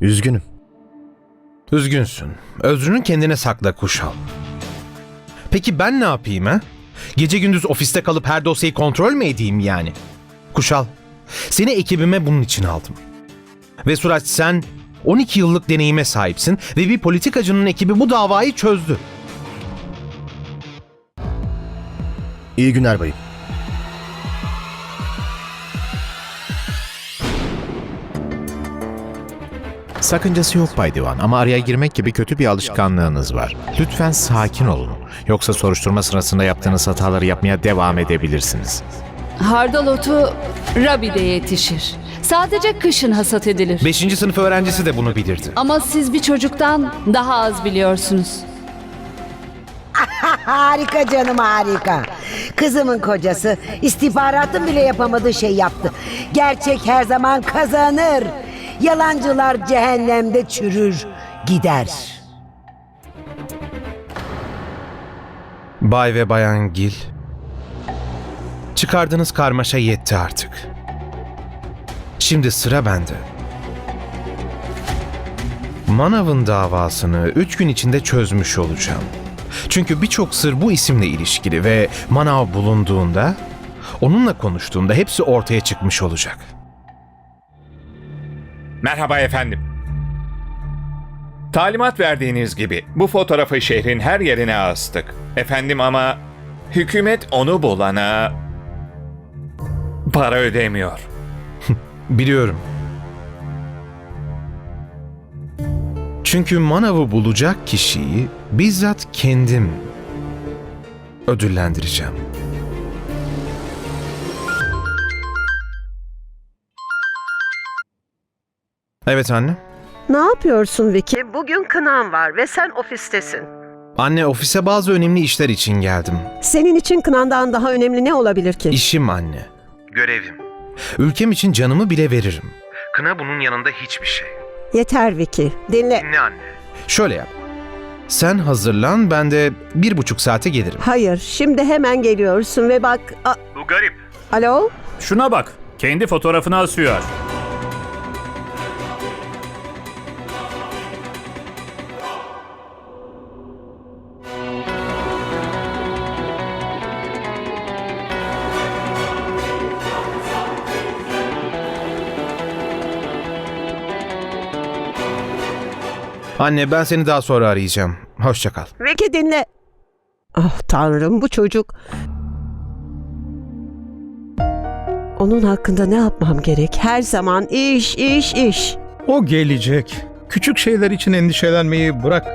Üzgünüm. Üzgünsün. Özrünü kendine sakla Kuşal. Peki ben ne yapayım ha? Gece gündüz ofiste kalıp her dosyayı kontrol mü edeyim yani? Kuşal, seni ekibime bunun için aldım. Ve Suraç sen 12 yıllık deneyime sahipsin ve bir politikacının ekibi bu davayı çözdü. İyi günler bayım. Sakıncası yok Bay Divan ama araya girmek gibi kötü bir alışkanlığınız var. Lütfen sakin olun. Yoksa soruşturma sırasında yaptığınız hataları yapmaya devam edebilirsiniz. Hardal otu Rabi'de yetişir. Sadece kışın hasat edilir. 5. sınıf öğrencisi de bunu bilirdi. Ama siz bir çocuktan daha az biliyorsunuz. Harika canım harika. Kızımın kocası istihbaratın bile yapamadığı şey yaptı. Gerçek her zaman kazanır. Yalancılar cehennemde çürür gider. Bay ve Bayan Gil, çıkardığınız karmaşa yetti artık. Şimdi sıra bende. Manav'ın davasını üç gün içinde çözmüş olacağım. Çünkü birçok sır bu isimle ilişkili ve Manav bulunduğunda, onunla konuştuğumda hepsi ortaya çıkmış olacak. Merhaba efendim. Talimat verdiğiniz gibi bu fotoğrafı şehrin her yerine astık. Efendim ama hükümet onu bulana para ödemiyor. Biliyorum. Çünkü Manav'ı bulacak kişiyi bizzat kendim ödüllendireceğim. Evet anne. Ne yapıyorsun Vicky? Bugün kınan var ve sen ofistesin. Anne ofise bazı önemli işler için geldim. Senin için kınandan daha önemli ne olabilir ki? İşim anne. Görevim. Ülkem için canımı bile veririm. Kına bunun yanında hiçbir şey. Yeter Vicky. Dinle. Ne anne? Şöyle yap. Sen hazırlan ben de bir buçuk saate gelirim. Hayır, şimdi hemen geliyorsun ve bak... A- Bu garip. Alo? Şuna bak. Kendi fotoğrafını asıyor. Anne ben seni daha sonra arayacağım. Hoşça kal. Dinle. Ah tanrım bu çocuk... Onun hakkında ne yapmam gerek? Her zaman iş, iş, iş. O gelecek. Küçük şeyler için endişelenmeyi bırak.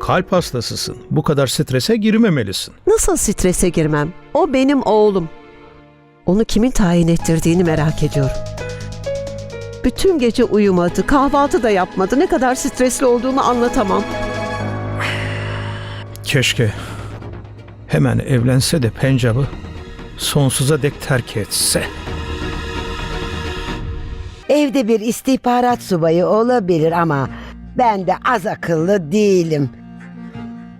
Kalp hastasısın. Bu kadar strese girmemelisin. Nasıl strese girmem? O benim oğlum. Onu kimin tayin ettirdiğini merak ediyorum. Bütün gece uyumadı, kahvaltı da yapmadı. Ne kadar stresli olduğumu anlatamam. Keşke hemen evlense de Pencap'ı sonsuza dek terk etse. Evde bir istihbarat subayı olabilir ama ben de az akıllı değilim.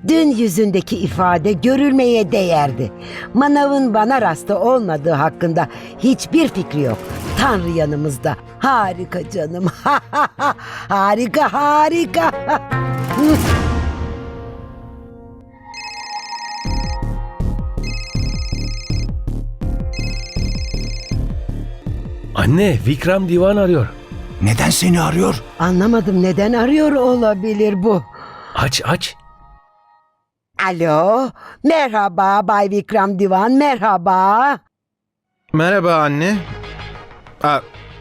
Dün yüzündeki ifade görülmeye değerdi. Manav'ın bana rastı olmadığı hakkında hiçbir fikri yok. Tanrı yanımızda. Harika canım. harika harika. Anne, Vikram Divan arıyor. Neden seni arıyor? Anlamadım neden arıyor olabilir bu. Aç aç. Alo, merhaba Bay Vikram Divan, merhaba. Merhaba anne. Aa,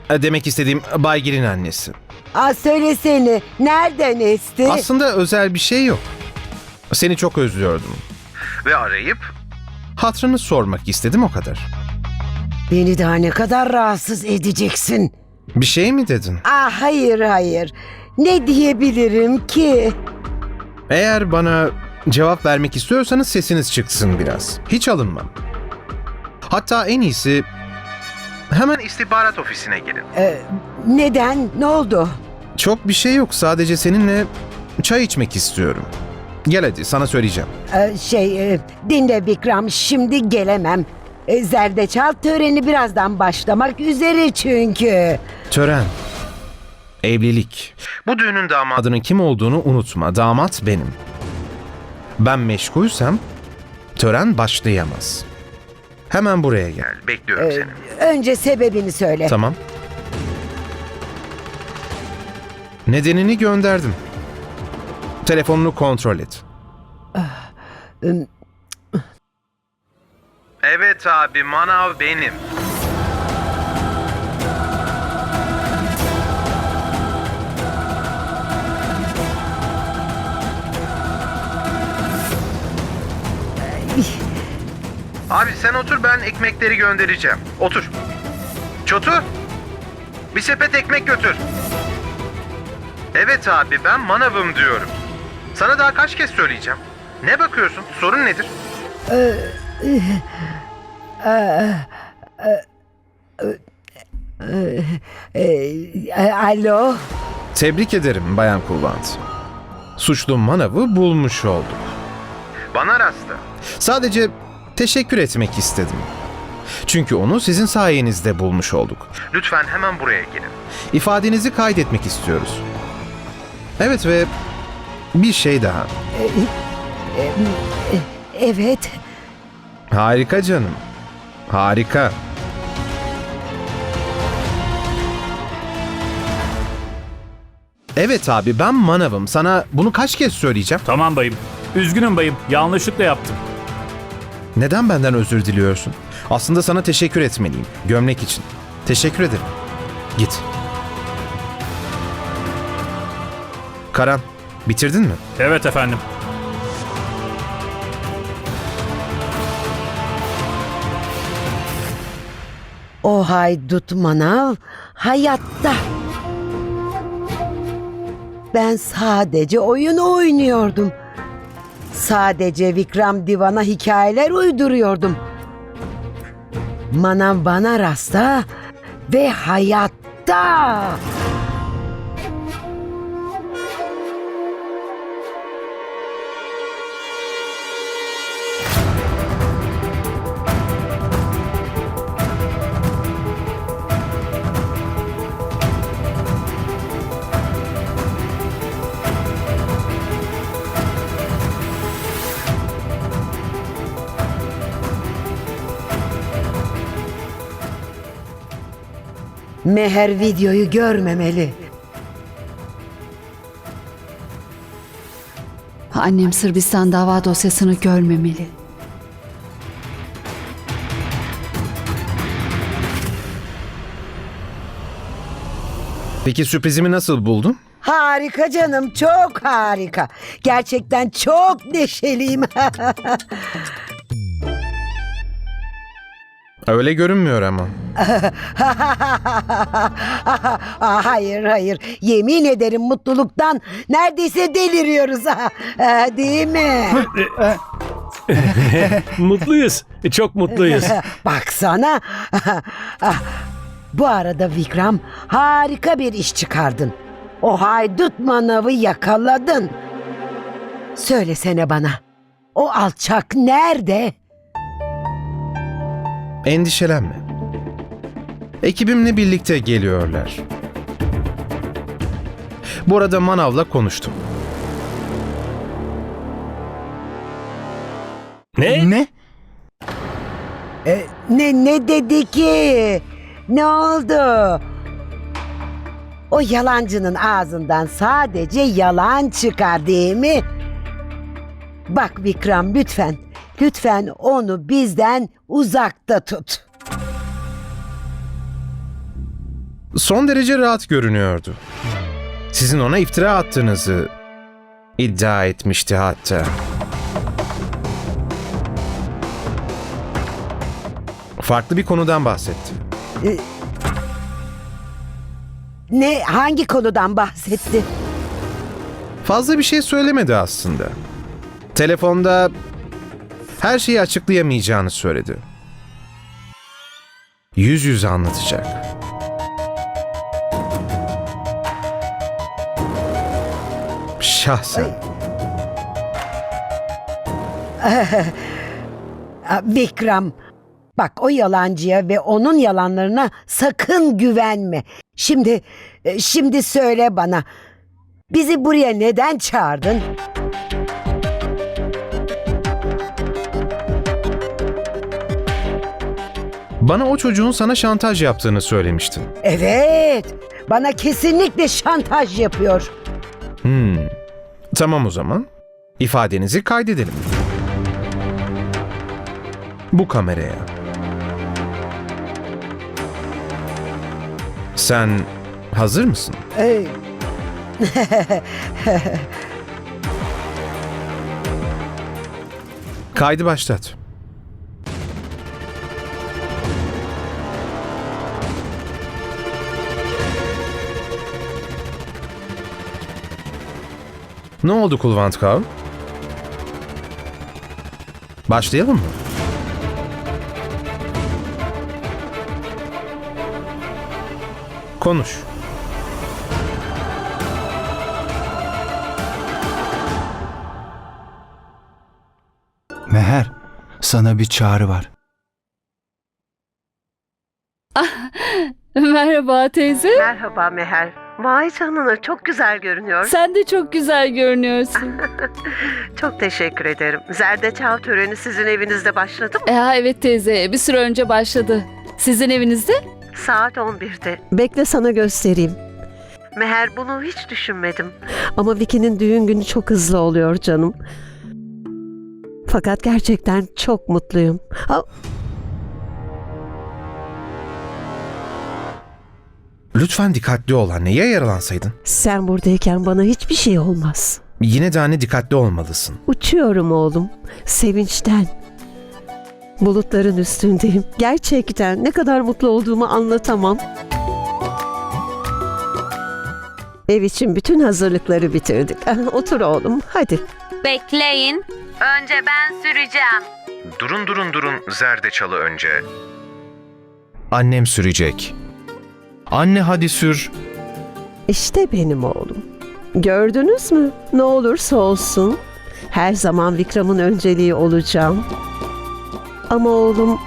demek istediğim Baygir'in annesi. Aa, söylesene, nereden esti? Aslında özel bir şey yok. Seni çok özlüyordum. Ve arayıp hatrını sormak istedim o kadar. Beni daha ne kadar rahatsız edeceksin? Bir şey mi dedin? Aa, hayır hayır. Ne diyebilirim ki? Eğer bana cevap vermek istiyorsanız sesiniz çıksın biraz. Hiç alınmam. Hatta en iyisi hemen istihbarat ofisine gelin. Ee, neden? Ne oldu? Çok bir şey yok. Sadece seninle çay içmek istiyorum. Gel hadi sana söyleyeceğim. Ee, şey, e, dinle Vikram, şimdi gelemem. Ee, zerdeçal töreni birazdan başlamak üzere çünkü. Tören. Evlilik. Bu düğünün damadının kim olduğunu unutma. Damat benim. Ben meşgulsem tören başlayamaz. Hemen buraya gel. Bekliyorum Ee, seni. önce sebebini söyle. Tamam. Nedenini gönderdim. Telefonunu kontrol et. ım, Evet abi manav benim. Abi sen otur ben ekmekleri göndereceğim. Otur. Çotu. Bir sepet ekmek götür. Evet abi ben manavım diyorum. Sana daha kaç kez söyleyeceğim. Ne bakıyorsun? Sorun nedir? alo. Tebrik ederim Bayan Kulvant. Suçlu manavı bulmuş olduk. Bana rastla. Sadece teşekkür etmek istedim. Çünkü onu sizin sayenizde bulmuş olduk. Lütfen hemen buraya gelin. İfadenizi kaydetmek istiyoruz. Evet ve bir şey daha. Evet. Harika canım. Harika. Evet abi ben manavım. Sana bunu kaç kez söyleyeceğim? Tamam bayım. Üzgünüm bayım. Yanlışlıkla yaptım. Neden benden özür diliyorsun? Aslında sana teşekkür etmeliyim. Gömlek için. Teşekkür ederim. Git. Karan, bitirdin mi? Evet efendim. O haydut manav hayatta. Ben sadece oyun oynuyordum. Sadece Vikram Divan'a hikayeler uyduruyordum. Manav bana rasta ve hayatta. Meher videoyu görmemeli. Annem Sırbistan dava dosyasını görmemeli. Peki sürprizimi nasıl buldun? Harika canım, çok harika. Gerçekten çok neşeliyim. Öyle görünmüyor ama. Hayır hayır, yemin ederim mutluluktan neredeyse deliriyoruz. Aa, Değil mi? Mutluyuz. Çok mutluyuz. Baksana. Bu arada Vikram harika bir iş çıkardın. O haydut manavı yakaladın. Söylesene bana. O alçak nerede? Endişelenme. Ekibimle birlikte geliyorlar. Bu arada Manav'la konuştum. ne? Ne? E, ne ne dedi ki? Ne oldu? O yalancının ağzından sadece yalan çıkar değil mi? Bak Vikram lütfen, lütfen onu bizden uzakta tut. Son derece rahat görünüyordu. Sizin ona iftira attığınızı iddia etmişti hatta. Farklı bir konudan bahsetti. Ne hangi konudan bahsetti? Fazla bir şey söylemedi aslında. Telefonda her şeyi açıklayamayacağını söyledi. Yüz yüze anlatacak. Şahsen. Vikram, bak o yalancıya ve onun yalanlarına sakın güvenme. Şimdi E, Şimdi söyle bana. Bizi buraya neden çağırdın? Bana o çocuğun sana şantaj yaptığını söylemiştin. Evet. Bana kesinlikle şantaj yapıyor. Hmm. Tamam o zaman. İfadenizi kaydedelim. Bu kameraya. Sen hazır mısın? Ee, Kaydı başlat. Ne oldu Kulvant Kav? Başlayalım mı? Konuş. Meher, sana bir çağrı var. Merhaba teyze. Merhaba Meher. Vay canına çok güzel görünüyor. Sen de çok güzel görünüyorsun. Çok teşekkür ederim. Zerdeçal töreni sizin evinizde başladı mı? Ya evet teyze bir süre önce başladı. Sizin evinizde? Saat 11'de. Bekle sana göstereyim. Meher bunu hiç düşünmedim. Ama Vicky'nin düğün günü çok hızlı oluyor canım. Fakat gerçekten çok mutluyum. Ha, Lütfen dikkatli ol anne. Ya yaralansaydın? sen buradayken bana hiçbir şey olmaz. Yine de anne dikkatli olmalısın. Uçuyorum oğlum. Sevinçten. Bulutların üstündeyim. Gerçekten ne kadar mutlu olduğumu anlatamam. Ev için bütün hazırlıkları bitirdik. Ah, Otur oğlum hadi. Bekleyin. Önce ben süreceğim. Durun durun durun zerdeçalı önce. Annem sürecek. Anne hadi sür. İşte benim oğlum. Gördünüz mü? Ne olursa olsun her zaman Vikram'ın önceliği olacağım. Ama oğlum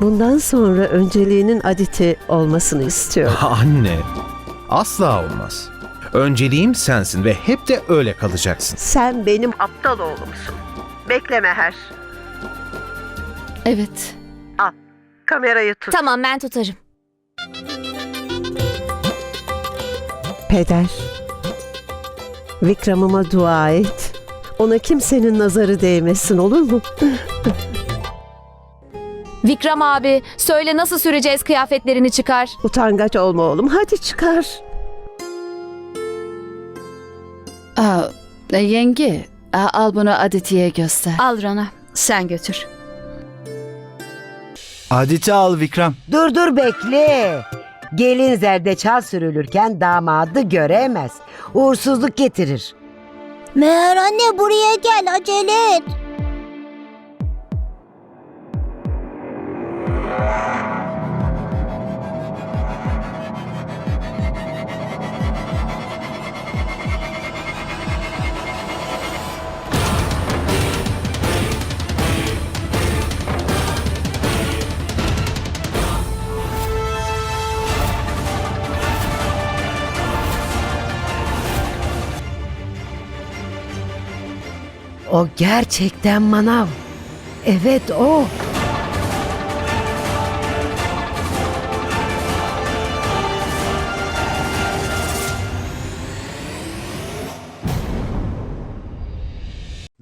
bundan sonra önceliğinin Aditi olmasını istiyorum. Anne. Asla olmaz. Önceliğim sensin ve hep de öyle kalacaksın. Sen benim aptal oğlumsun. Bekleme her. Evet. Kamerayı tut. Tamam ben tutarım. Peder. Vikram'ıma dua et. Ona kimsenin nazarı değmesin olur mu? Vikram abi söyle nasıl süreceğiz kıyafetlerini çıkar. Utangaç olma oğlum. Hadi çıkar. Aa, e, yenge aa, al bunu Aditi'ye göster. Al Rana sen götür. Aditi al Vikram. dur dur bekle. Gelin zerdeçal sürülürken damadı göremez. Uğursuzluk getirir. Meğer anne buraya gel acele et. O gerçekten manav. Evet o.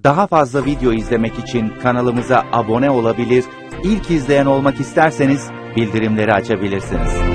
Daha fazla video izlemek için kanalımıza abone olabilir, ilk izleyen olmak isterseniz bildirimleri açabilirsiniz.